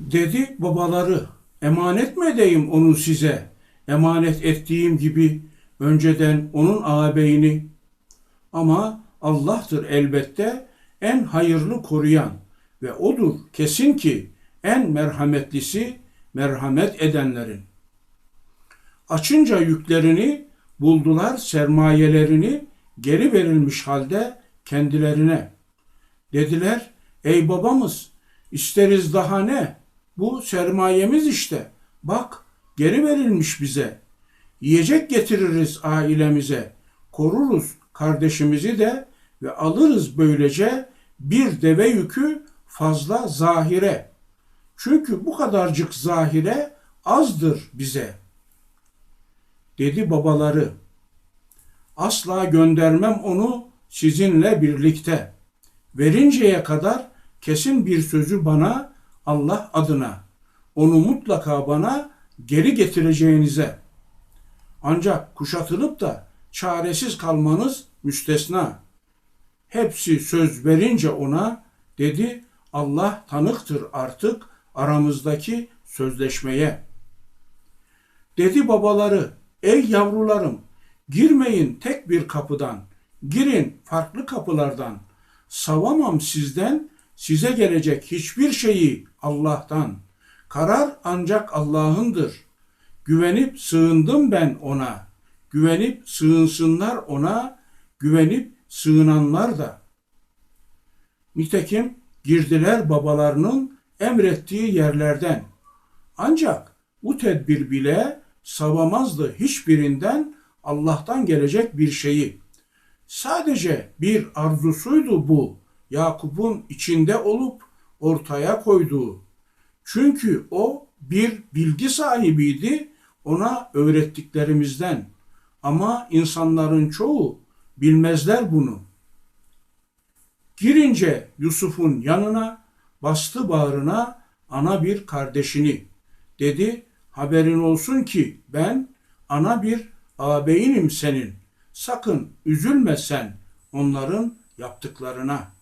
Dedi babaları, emanet mi edeyim onu size? Emanet ettiğim gibi önceden onun ağabeyini. Ama Allah'tır elbette en hayırlı koruyan ve odur kesin ki en merhametlisi merhamet edenlerin. Açınca yüklerini buldular sermayelerini geri verilmiş halde kendilerine. Dediler ey babamız isteriz daha ne? Bu sermayemiz işte. Bak geri verilmiş bize. Yiyecek getiririz ailemize. Koruruz kardeşimizi de ve alırız böylece bir deve yükü fazla zahire. Çünkü bu kadarcık zahire azdır bize. Dedi babaları. Asla göndermem onu sizinle birlikte. Verinceye kadar kesin bir sözü bana Allah adına. Onu mutlaka bana geri getireceğinize. Ancak kuşatılıp da çaresiz kalmanız müstesna. Hepsi söz verince ona dedi Allah tanıktır artık aramızdaki sözleşmeye. Dedi babaları ey yavrularım girmeyin tek bir kapıdan girin farklı kapılardan savamam sizden size gelecek hiçbir şeyi Allah'tan. Karar ancak Allah'ındır. Güvenip sığındım ben ona. Güvenip sığınsınlar ona, güvenip sığınanlar da. Nitekim girdiler babalarının emrettiği yerlerden. Ancak bu tedbir bile savamazdı hiçbirinden Allah'tan gelecek bir şeyi. Sadece bir arzusuydu bu Yakup'un içinde olup ortaya koyduğu. Çünkü o bir bilgi sahibiydi ona öğrettiklerimizden. Ama insanların çoğu bilmezler bunu. Girince Yusuf'un yanına bastı bağrına ana bir kardeşini. Dedi haberin olsun ki ben ana bir ağabeyinim senin. Sakın üzülme sen onların yaptıklarına.''